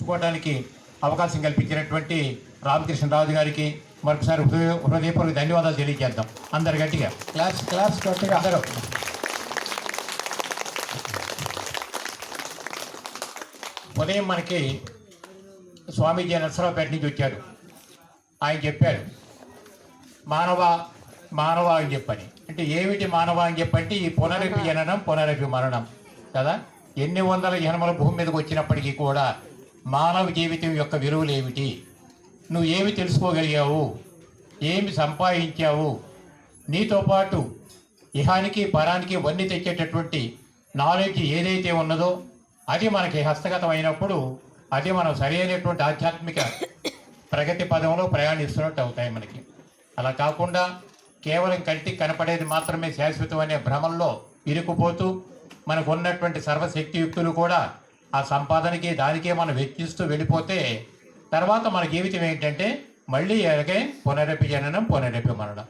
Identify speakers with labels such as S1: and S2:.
S1: చూసుకోవడానికి అవకాశం కల్పించినటువంటి రామకృష్ణరాజు గారికి మరొకసారి హృదయ హృదయపూర్వక ధన్యవాదాలు తెలియజేద్దాం. అందరు గట్టిగా.
S2: క్లాస్ క్లాస్ గట్టిగా
S1: అందరూ. ఉదయం మనకి స్వామీజీ నరసరావుపేట నుంచి వచ్చాడు. ఆయన చెప్పారు మానవ మానవ అని చెప్పని. అంటే ఏమిటి మానవ అని చెప్పంటే ఈ పునరపి జననం పునరపి మరణం కదా? ఎన్ని వందల జన్మల భూమి మీదకి వచ్చినప్పటికీ కూడా మానవ జీవితం యొక్క విలువలు ఏమిటి? నువ్వు ఏమి తెలుసుకోగలిగావు? ఏమి సంపాదించావు? నీతో పాటు ఇహానికి పరానికి వన్ని తెచ్చేటటువంటి నాలెడ్జ్ ఏదైతే ఉన్నదో అది మనకి హస్తగతం అయినప్పుడు అది మనం సరైనటువంటి ఆధ్యాత్మిక ప్రగతి పదంలో ప్రయాణిస్తున్నట్టు అవుతాయి మనకి. అలా కాకుండా కేవలం కంటికి కనపడేది మాత్రమే శాశ్వతం అనే భ్రమంలో ఇరుకుపోతూ మనకు ఉన్నటువంటి సర్వశక్తియుక్తులు కూడా ఆ సంపాదనకి దానికే మనం వెచ్చిస్తూ వెళ్ళిపోతే తర్వాత మన జీవితం ఏంటంటే మళ్ళీ అలాగే పునరపి జననం పునరపి మరణం